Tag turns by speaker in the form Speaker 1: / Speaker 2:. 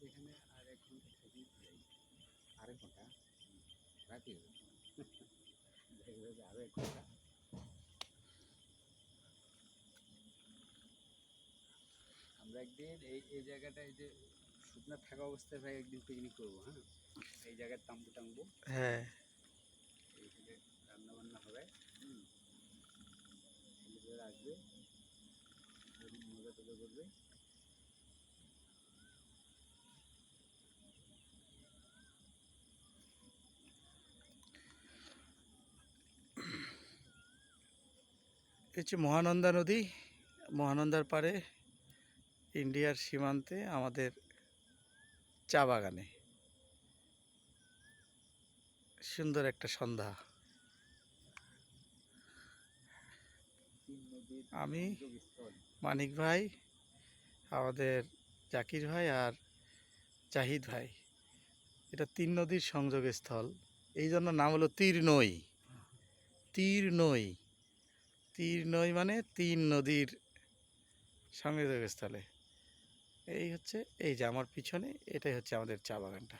Speaker 1: এখানে আর এক ঘণ্টা থাকি
Speaker 2: আরেক ঘণ্টা? রাতে
Speaker 1: আরও এক ঘণ্টা। আমরা একদিন এই এই জায়গাটা এই যে শুকনো থাকা অবস্থায় ভাই একদিন পিকনিক করব হ্যাঁ? এই জায়গায় তাম্বু টাঙ্গবো
Speaker 3: হ্যাঁ।
Speaker 1: এইখানে রান্না বান্না হবে হুম। আসবে মজা টজা করবে।
Speaker 3: হচ্ছে মহানন্দা নদী, মহানন্দার পাড়ে ইন্ডিয়ার সীমান্তে আমাদের চা বাগানে। সুন্দর একটা সন্ধ্যা। আমি, মানিক ভাই, আমাদের জাকির ভাই আর জাহিদ ভাই। এটা তিন নদীর সংযোগস্থল। এই জন্য নাম হলো তীর নই তীর নই তীর নই মানে তিন নদীর সংযোগস্থলে এই হচ্ছে, এই যে আমার পিছনে, এটাই হচ্ছে আমাদের চা বাগানটা।